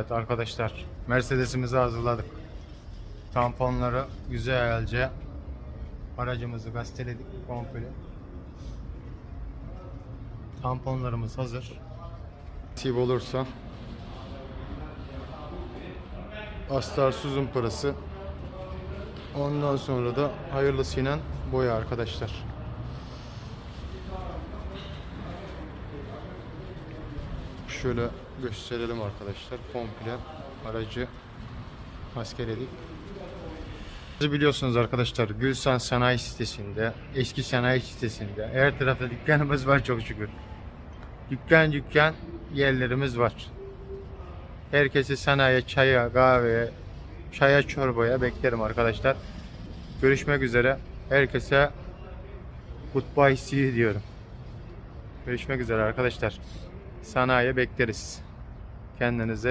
Evet arkadaşlar Mercedes'imizi hazırladık. Tamponları güzelce aracımızı gazeteledik komple. Tamponlarımız hazır. Nasip olursa Astarsuz zımparası Ondan sonra da hayırlısıyla boya arkadaşlar. Şöyle gösterelim arkadaşlar. Komple aracı maskeledik. Biliyorsunuz arkadaşlar Gülsan Sanayi sitesinde, eski sanayi sitesinde her tarafta dükkanımız var çok şükür. Dükkan dükkan yerlerimiz var. Herkesi sanayi, çaya, kahveye, çaya, çorbaya beklerim arkadaşlar. Görüşmek üzere. Herkese goodbye see diyorum. Görüşmek üzere arkadaşlar. Sanayiye bekleriz. Kendinize